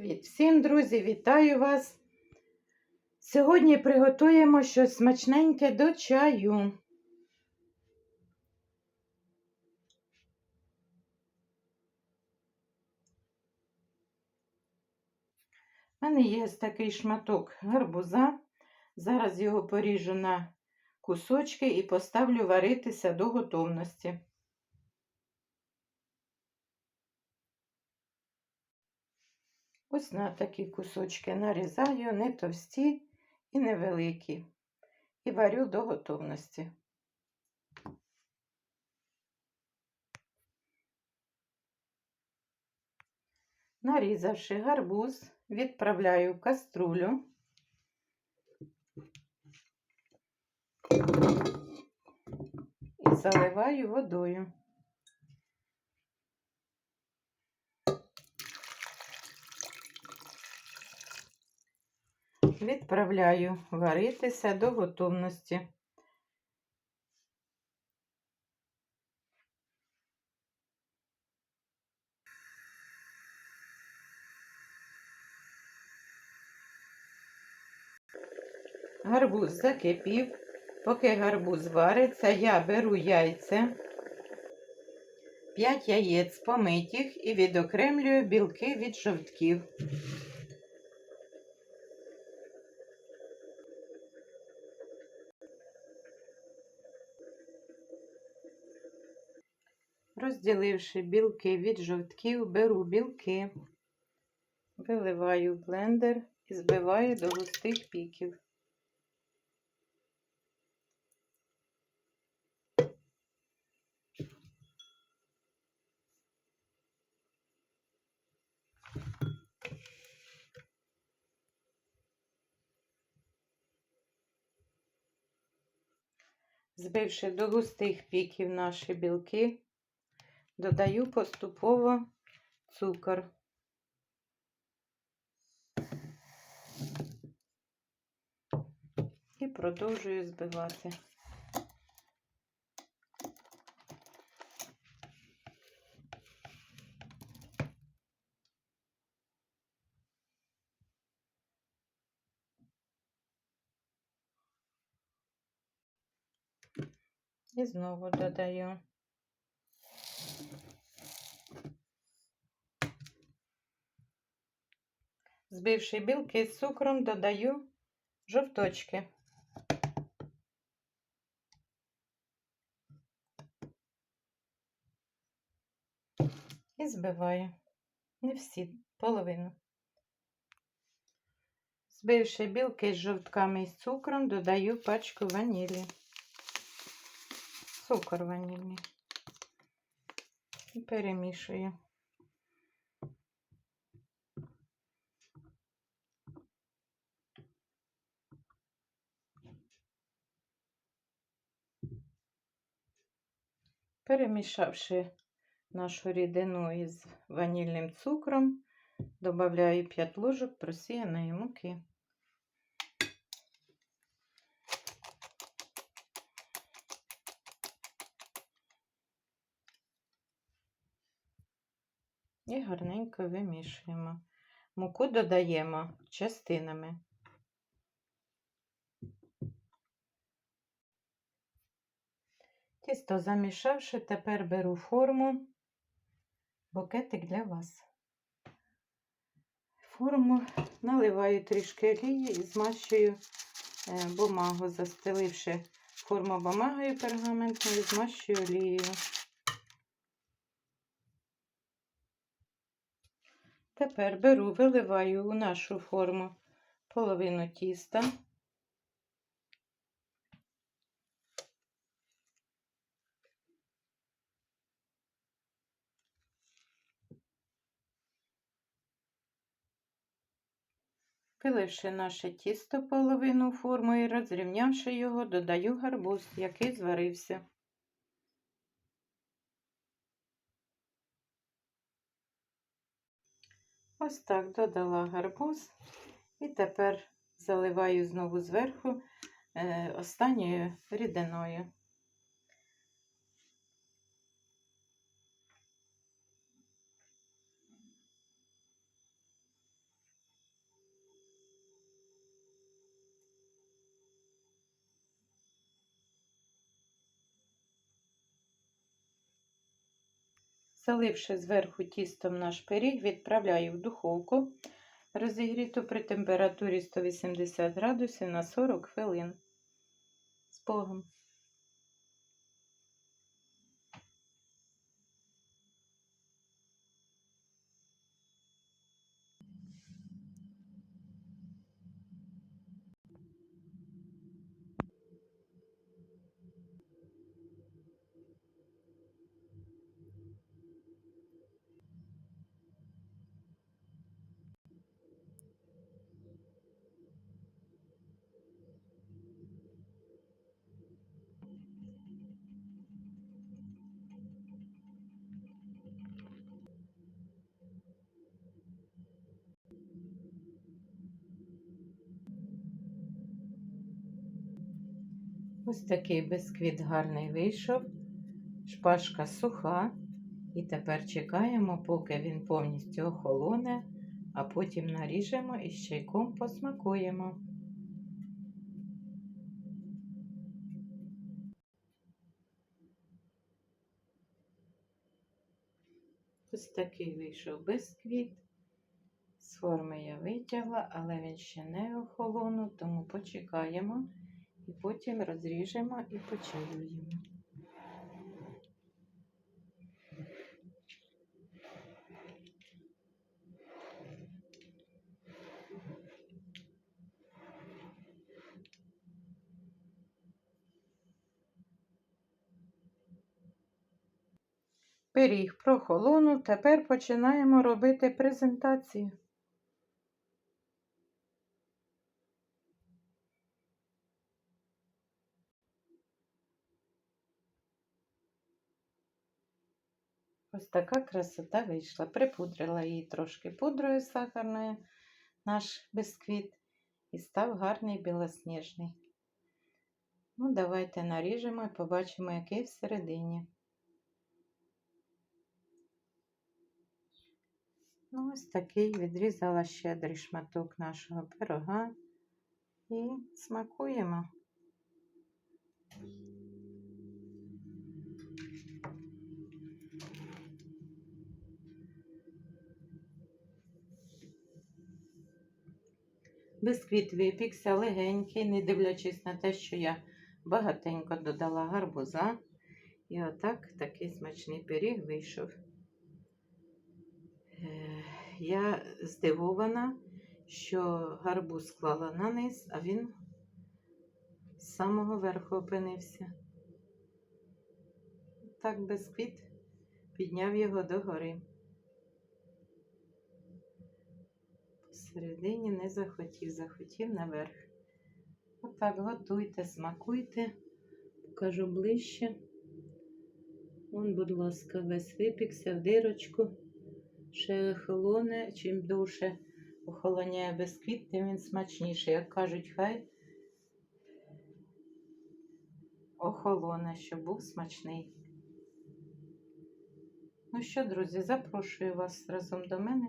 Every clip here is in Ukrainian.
Привіт всім, друзі! Вітаю вас! Сьогодні приготуємо щось смачненьке до чаю. У мене є такий шматок гарбуза. Зараз його поріжу на кусочки і поставлю варитися до готовності. Ось на такі кусочки нарізаю, не товсті і невеликі. І варю до готовності. Нарізавши гарбуз, відправляю в каструлю. І заливаю водою. Відправляю варитися до готовності. Гарбуз закипів. Поки гарбуз вариться, я беру яйця, 5 яєць помитих і відокремлюю білки від жовтків. Розділивши білки від жовтків, беру білки, виливаю в блендер і збиваю до густих піків. Збивши до густих піків наші білки, додаю поступово цукор. І продовжую збивати. І знову додаю. Збивши білки з цукром, додаю жовточки. І збиваю. Не всі, половину. Збивши білки з жовтками і з цукром, додаю пачку ванілі. Цукор ванільний. І перемішую. Перемішавши нашу рідину із ванільним цукром, додаю 5 ложок просіяної муки. І гарненько вимішуємо. Муку додаємо частинами. Тісто замішавши, тепер беру форму, букетик для вас. Форму наливаю трішки олії і змащую бумагу, застеливши форму бумагою пергаментною, змащую олією. Тепер беру, виливаю у нашу форму половину тіста. Виливши наше тісто половину форму і розрівнявши його, додаю гарбуз, який зварився. Ось так додала гарбуз і тепер заливаю знову зверху е, останньою рідиною. Заливши зверху тістом наш пиріг, відправляю в духовку розігріту при температурі 180 градусів на 40 хвилин. З Богом. Ось такий бисквіт гарний вийшов. Шпажка суха. І тепер чекаємо, поки він повністю охолоне, а потім наріжемо і з чайком посмакуємо. Ось такий вийшов бисквіт. З форми я витягла, але він ще не охолонув, тому почекаємо і потім розріжемо і почаюємо. Пиріг прохолонув, тепер починаємо робити презентацію. Ось така красота вийшла. Припудрила її трошки пудрою сахарною, наш бисквіт, і став гарний білосніжний. Ну, давайте наріжемо і побачимо, який всередині. Ну, ось такий відрізала щедрий шматок нашого пирога і смакуємо. Бисквіт випікся легенький, не дивлячись на те, що я багатенько додала гарбуза. І отак такий смачний пиріг вийшов. Е, Я здивована, що гарбуз склала на низ, а він з самого верху опинився. Так бисквіт підняв його догори. Посередині не захотів, захотів наверх. Отак готуйте, смакуйте, покажу ближче. Вон, будь ласка, весь випікся в дирочку. Ще охолоне, чим довше охолоняє бисквіт, тим він смачніший. Як кажуть, хай охолоне, щоб був смачний. Ну що, друзі, запрошую вас разом до мене.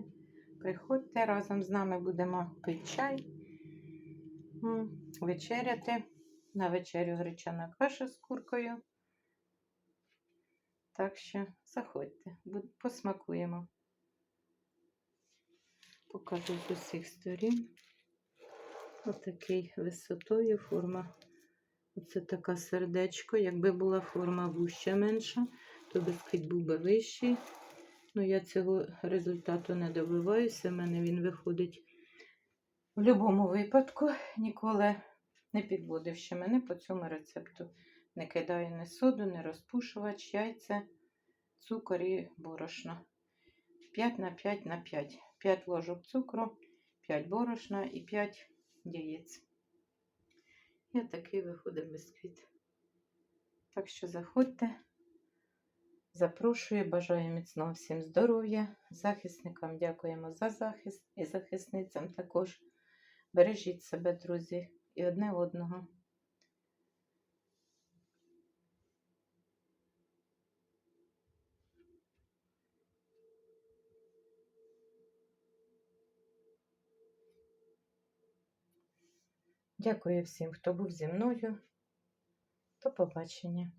Приходьте разом з нами будемо пити чай, вечеряти. На вечерю гречана каша з куркою. Так що заходьте, посмакуємо. Покажу з усіх сторін. Отакий висотою форма. Оце така сердечко. Якби була форма вуща менша, то бисквіт був би вищий. Ну, я цього результату не добиваюся. У мене він виходить в будь-якому випадку. Ніколи не підводив ще мене по цьому рецепту. Не кидаю ні соду, ні розпушувач, яйця, цукор і борошно. 5 на 5 на 5. 5 ложок цукру, 5 борошна і 5 яєць. І такий виходить бисквіт. Так що заходьте. Запрошую, бажаю міцного всім здоров'я. Захисникам дякуємо за захист і захисницям також. Бережіть себе, друзі, і одне одного. Дякую всім, хто був зі мною. До побачення.